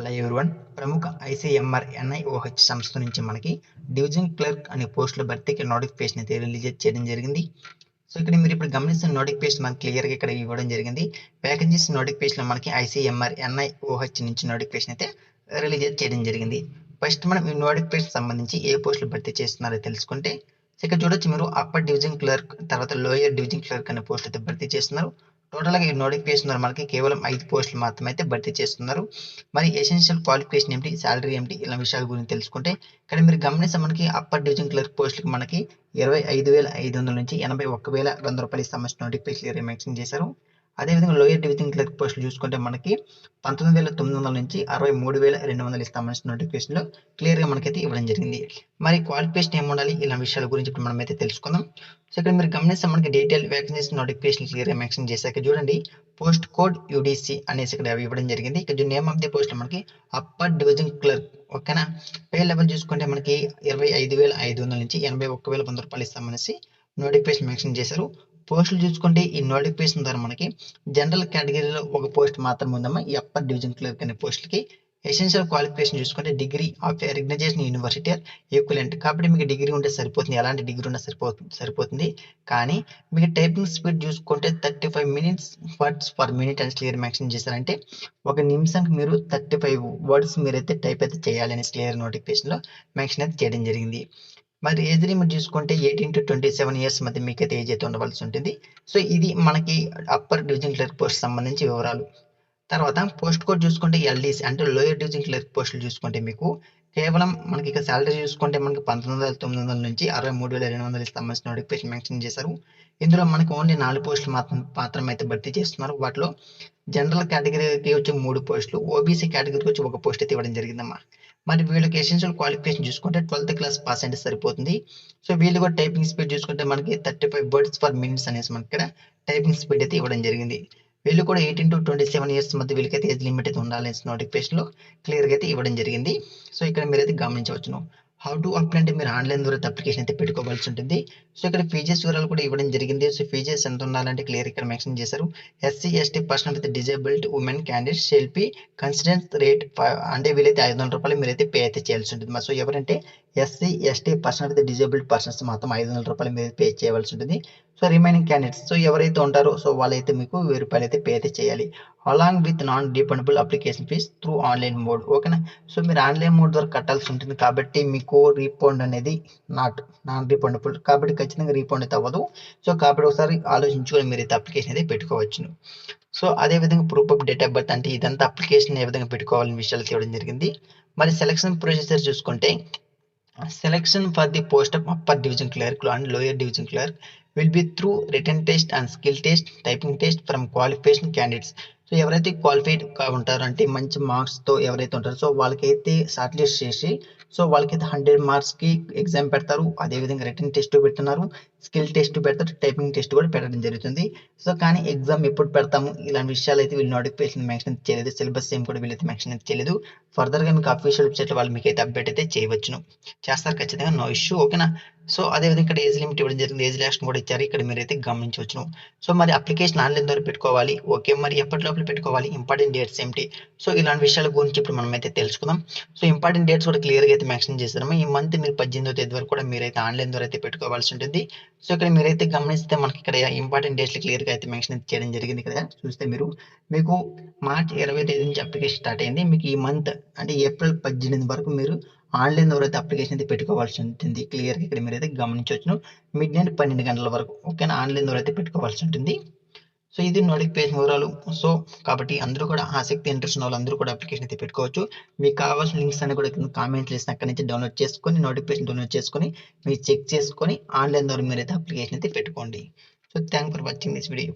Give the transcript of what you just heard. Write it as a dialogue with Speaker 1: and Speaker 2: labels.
Speaker 1: Hello everyone? ప్రముఖ ICMR NIOH సంస్థ నుంచి మనకి డివిజన్ క్లర్క్ అనే పోస్టుల భర్తీకి నోటిఫికేషన్ అయితే రిలీజ్ చేయడం జరిగింది. సో ఇక్కడ మీరు ఇప్పుడు గమనిస్తున్న నోటిఫికేషన్ మనకి క్లియర్గా ఇక్కడ ఇవ్వడం జరిగింది. వ్యాకెన్సీస్ నోటిఫికేషన్లో మనకి ఐసీఎంఆర్ ఎన్ఐఓహెచ్ నుంచి నోటిఫికేషన్ అయితే రిలీజ్ చేయడం జరిగింది. ఫస్ట్ మనం ఈ నోటిఫికేషన్ సంబంధించి ఏ పోస్టులు భర్తీ చేస్తున్నారో తెలుసుకుంటే ఇక్కడ చూడొచ్చు మీరు అప్పర్ డివిజన్ క్లర్క్ తర్వాత లోయర్ డివిజన్ క్లర్క్ అనే పోస్ట్ అయితే భర్తీ చేస్తున్నారు. టోటల్గా ఈ నోటిఫికేషన్ మనకి కేవలం ఐదు పోస్టులు మాత్రమే అయితే భర్తీ చేస్తున్నారు. మరి ఎసెన్షియల్ క్వాలిఫికేషన్ ఏంటి శాలరీ ఏంటి ఇలా విషయాల గురించి తెలుసుకుంటే ఇక్కడ మీరు గమనిస్తే మనకి అప్పర్ డివిజన్ క్లర్క్ పోస్టులకు మనకి ఇరవై ఐదు వేల ఐదు వందల నుంచి ఎనభై ఒక్క వేల వంద రూపాయలు సంబంధించిన నోటిఫికేషన్ మెన్షన్ చేశారు. అదేవిధంగా లోయర్ డివిజన్ క్లర్క్ పోస్టులు చూసుకుంటే మనకి పంతొమ్మిది వేల తొమ్మిది వందల నుంచి అరవై మూడు వేల రెండు వందలు ఇస్తామని నోటిఫికేషన్లో క్లియర్గా మనకైతే ఇవ్వడం జరిగింది. మరి క్వాలిఫికేషన్ ఏమి ఉండాలి? ఇలా విషయాల గురించి ఇప్పుడు మనం అయితే తెలుసుకుందాం. సో ఇక్కడ మీరు గమనిస్తే మనకి డీటెయిల్ వ్యాకెన్సీస్ నోటిఫికేషన్ క్లియర్గా మెన్షన్ చేశాక చూడండి. పోస్ట్ కోడ్ యూడిసి అనేసి ఇక్కడ ఇవ్వడం జరిగింది. ఇక్కడ నేమ్ ఆఫ్ ది పోస్ట్ మనకి అప్పర్ డివిజన్ క్లర్క్ ఓకేనా పే లెవెల్ చూసుకుంటే మనకి ఇరవై ఐదు వేల ఐదు వందల నుంచి ఎనభై ఒక్క వేల వంద రూపాయలు ఇస్తామనేసి నోటిఫికేషన్ మెన్షన్ చేశారు. పోస్టులు చూసుకుంటే ఈ నోటిఫికేషన్ ద్వారా మనకి జనరల్ కేటగిరీలో ఒక పోస్ట్ మాత్రం ఉందమ్మా. ఈ అప్పర్ డివిజన్ క్లర్క్ అనే పోస్ట్కి ఎసెన్షియల్ క్వాలిఫికేషన్ చూసుకుంటే degree of recognization university equivalent కాబట్టి మీకు డిగ్రీ ఉంటే సరిపోతుంది ఎలాంటి డిగ్రీ ఉన్నా సరిపోతుంది సరిపోతుంది. కానీ మీకు టైపింగ్ స్పీడ్ చూసుకుంటే thirty five minutes words per minute అని క్లియర్ మెన్షన్ చేశారంటే ఒక నిమిషానికి మీరు థర్టీ ఫైవ్ వర్డ్స్ మీరైతే టైప్ అయితే చేయాలని క్లియర్ నోటిఫికేషన్లో మెన్షన్ అయితే చేయడం జరిగింది. మరి ఏజ్ లిమిట్ చూసుకుంటే eighteen to twenty seven years మధ్య మీకైతే ఏజ్ అయితే ఉండవలసి ఉంటుంది. సో ఇది మనకి అప్పర్ డివిజన్ క్లర్క్ పోస్ట్ సంబంధించి వివరాలు. తర్వాత పోస్ట్ కోడ్ చూసుకుంటే ఎల్డీసీ అంటే లోయర్ డివిజన్ క్లర్క్ పోస్టులు చూసుకుంటే మీకు కేవలం మనకి ఇక శాలరీ చూసుకుంటే మనకి పంతొమ్మిది వందల తొమ్మిది వందల నుంచి అరవై మూడు వేల రెండు వందల సంబంధించిన నోటిఫికేషన్ మెన్షన్ చేశారు. ఇందులో మనకి ఓన్లీ నాలుగు పోస్టులు మాత్రం మాత్రమే అయితే భర్తీ చేస్తున్నారు. వాటిలో జనరల్ కేటగిరీకి వచ్చి మూడు పోస్టులు ఓబీసీ కేటగిరీకి వచ్చి ఒక పోస్ట్ అయితే ఇవ్వడం జరిగిందమ్మా. మరి వీళ్ళకి ఎసెన్షియల్ క్వాలిఫికేషన్ చూసుకుంటే ట్వెల్త్ క్లాస్ పాస్ అంటే సరిపోతుంది. సో వీళ్ళు కూడా టైపింగ్ స్పీడ్ చూసుకుంటే మనకి thirty five words per minutes అనేసి మనకి ఇక్కడ టైపింగ్ స్పీడ్ అయితే ఇవ్వడం జరిగింది. వీళ్ళు కూడా eighteen to twenty seven years మధ్య వీళ్ళకైతే ఏజ్ లిమిట్ అయితే ఉండాలనేసి నోటిఫికేషన్లో క్లియర్గా అయితే ఇవ్వడం జరిగింది. సో ఇక్కడ మీరైతే గమనించవచ్చును. హౌ టు అప్లై అంటే మీరు ఆన్లైన్ ద్వారా అప్లికేషన్ అయితే పెట్టుకోవాల్సి ఉంటుంది. సో ఇక్కడ ఫీజెస్ వివరాలు కూడా ఇవ్వడం జరిగింది. సో ఫీజెస్ ఎంత ఉండాలంటే క్లియర్ ఇక్కడ మెన్షన్ చేశారు. SC ST person with disabled women candidate selfie concession rate అంటే వీలైతే ఐదు వందల రూపాయలు మీరైతే పే అయితే చేయాల్సి ఉంటుంది. సో ఎవరంటే SC ST person with disabled persons మాత్రం ఐదు వందల రూపాయలు మీరు పే చేయవలసి ఉంటుంది. సో రిమైనింగ్ క్యాండిడేట్స్ సో ఎవరైతే ఉంటారో సో వాళ్ళైతే మీకు వెయ్యి రూపాయలు అయితే పే అయితే చేయాలి. Along with non dependable application fees through online mode ఓకేనా సో మీరు ఆన్లైన్ మోడ్ ద్వారా కట్టాల్సి ఉంటుంది కాబట్టి మీకు రీఫండ్ అనేది నాట్ నాన్ రీఫండబుల్ కాబట్టి ఖచ్చితంగా రీఫండ్ అయితే అవ్వదు. సో కాబట్టి ఒకసారి ఆలోచించుకొని మీరు అయితే అప్లికేషన్ అయితే పెట్టుకోవచ్చును సో అదేవిధంగా proof of date of birth అంటే ఇదంతా అప్లికేషన్ ఏ విధంగా పెట్టుకోవాలని విషయాలు తీయడం జరిగింది. మరి సెలక్షన్ ప్రొసీజర్ చూసుకుంటే selection for the post of upper division clerk and lower division clerk will be through written test and skill test typing test from qualification candidates so ఎవరైతే క్వాలిఫైడ్ ఉంటారో అంటే మంచి మార్క్స్తో ఎవరైతే ఉంటారో సో వాళ్ళకైతే షార్ట్ లిస్ట్ చేసి సో వాళ్ళకైతే హండ్రెడ్ మార్క్స్కి ఎగ్జామ్ పెడతారు. అదేవిధంగా రిటర్న్ టెస్ట్ పెడుతున్నారు. స్కిల్ టెస్ట్ పెడతారు. టైపింగ్ టెస్ట్ కూడా పెట్టడం జరుగుతుంది. సో కానీ ఎగ్జామ్ ఎప్పుడు పెడతాము? ఇలాంటి విషయాలు అయితే వీళ్ళు నోటిఫికేషన్ మెన్షన్ చేయలేదు. సిలబస్ ఏం కూడా వీళ్ళైతే మెన్షన్ చేయలేదు. ఫర్దర్గా మీకు అఫీషియల్ వెబ్సైట్లో వాళ్ళు మీకు అయితే అప్డేట్ అయితే చేయవచ్చును. చేస్తారు ఖచ్చితంగా. నో ఇష్యూ ఓకేనా సో అదేవిధంగా ఇక్కడ ఏజ్ లిమిట్ ఇవ్వడం జరిగింది. ఏజ్ రిలాక్షన్ కూడా ఇచ్చారు. ఇక్కడ మీరైతే గమనించవచ్చును. సో మరి అప్లికేషన్ ఆన్లైన్ ద్వారా పెట్టుకోవాలి. ఓకే మరి ఎప్పటి లోపల పెట్టుకోవాలి? ఇంపార్టెంట్ డేట్స్ ఏమిటి? సో ఇలాంటి విషయాల గురించి ఇప్పుడు మనం అయితే తెలుసుకుందాం. సో ఇంపార్టెంట్ డేట్స్ కూడా క్లియర్గా అయితే మెన్షన్ చేస్తున్నాము. ఈ మంత్ మీరు పద్దెనిమిదో తేదీ వరకు కూడా మీరైతే ఆన్లైన్ ద్వారా అయితే పెట్టుకోవాల్సి ఉంటుంది. సో ఇక్కడ మీరైతే గమనిస్తే మనకి ఇక్కడ ఇంపార్టెంట్ డేట్స్ క్లియర్గా అయితే మెన్షన్ చేయడం జరిగింది కదా. చూస్తే మీరు మీకు మార్చ్ ఇరవై తేదీ నుంచి అప్లికేషన్ స్టార్ట్ అయింది. మీకు ఈ మంత్ అంటే ఏప్రిల్ పద్దెనిమిది వరకు మీరు ఆన్లైన్ ద్వారా అయితే అప్లికేషన్ అయితే పెట్టుకోవాల్సి ఉంటుంది. క్లియర్గా ఇక్కడ మీరైతే గమనించవచ్చును మిడ్ నైట్ పన్నెండు గంటల వరకు ఓకేనా? ఆన్లైన్ ద్వారా అయితే పెట్టుకోవాల్సి ఉంటుంది. సో ఇది నోటిఫికేషన్ వివరాలు. సో కాబట్టి అందరూ కూడా ఆసక్తి ఇంట్రెస్ట్ ఉన్న వాళ్ళందరూ కూడా అప్లికేషన్ అయితే పెట్టుకోవచ్చు. మీకు కావాల్సిన లింక్స్ అన్ని కూడా కామెంట్స్ కామెంట్ చేసిన అక్కడి నుంచి డౌన్లోడ్ చేసుకొని నోటిఫికేషన్ డౌన్లోడ్ చేసుకొని మీరు చెక్ చేసుకొని ఆన్లైన్ ద్వారా మీరైతే అప్లికేషన్ అయితే పెట్టుకోండి. So thank for watching this video